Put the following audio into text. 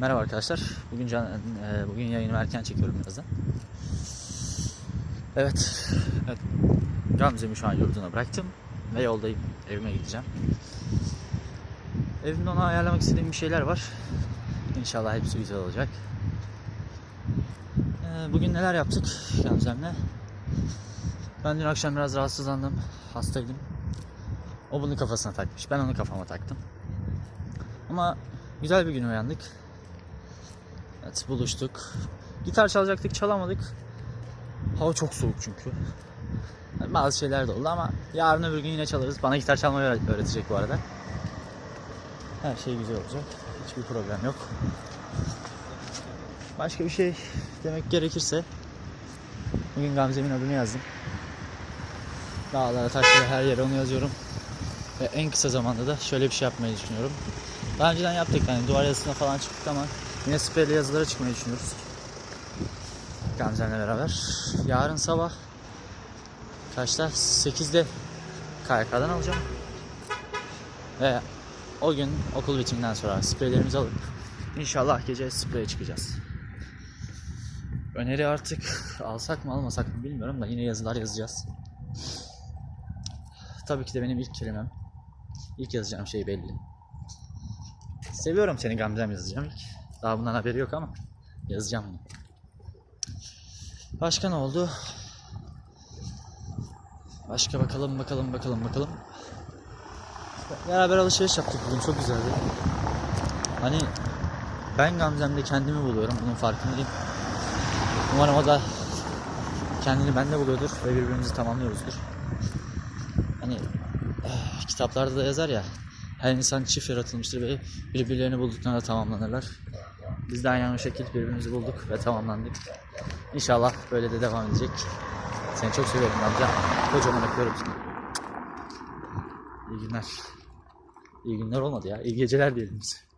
Merhaba arkadaşlar. Bugün can, e, bugün yayını erken çekiyorum birazdan. Evet. evet. Gamze'mi şu an yurduna bıraktım ve yoldayım. Evime gideceğim. Evimde ona ayarlamak istediğim bir şeyler var. İnşallah hepsi güzel olacak. Ee, Bugün neler yaptık Gamze'mle? Ben dün akşam biraz rahatsızlandım. Hastaydım. O bunu kafasına takmış. Ben onu kafama taktım. Ama güzel bir gün uyandık. Evet buluştuk. Gitar çalacaktık çalamadık. Hava çok soğuk çünkü. Yani bazı şeyler de oldu ama yarın öbür gün yine çalarız. Bana gitar çalmayı öğret- öğretecek bu arada. Her şey güzel olacak. Hiçbir problem yok. Başka bir şey demek gerekirse bugün Gamze'min adını yazdım. Dağlara, taşlara her yere onu yazıyorum. Ve en kısa zamanda da şöyle bir şey yapmayı düşünüyorum. Daha önceden yaptık hani duvar yazısına falan çıktık ama yine spreyli yazılara çıkmayı düşünüyoruz. Gamze'yle beraber. Yarın sabah kaçta? 8'de KYK'dan alacağım. Ve o gün okul bitiminden sonra spreylerimizi alıp inşallah gece spreye çıkacağız. Öneri artık alsak mı almasak mı bilmiyorum da yine yazılar yazacağız. Tabii ki de benim ilk kelimem. İlk yazacağım şey belli. Seviyorum seni Gamze'm yazacağım ilk. Daha bundan haberi yok ama yazacağım bunu. Başka ne oldu? Başka bakalım bakalım bakalım bakalım. Beraber alışveriş yaptık bugün çok güzeldi. Hani ben Gamze'mde kendimi buluyorum bunun farkındayım. Umarım o da kendini bende buluyordur ve birbirimizi tamamlıyoruzdur. Hani eh, kitaplarda da yazar ya her insan çift yaratılmıştır ve birbirlerini bulduklarında tamamlanırlar. Biz de aynı şekilde birbirimizi bulduk ve tamamlandık. İnşallah böyle de devam edecek. Seni çok seviyorum amca. Kocaman öpüyorum seni. İyi günler. İyi günler olmadı ya. İyi geceler diyelim biz.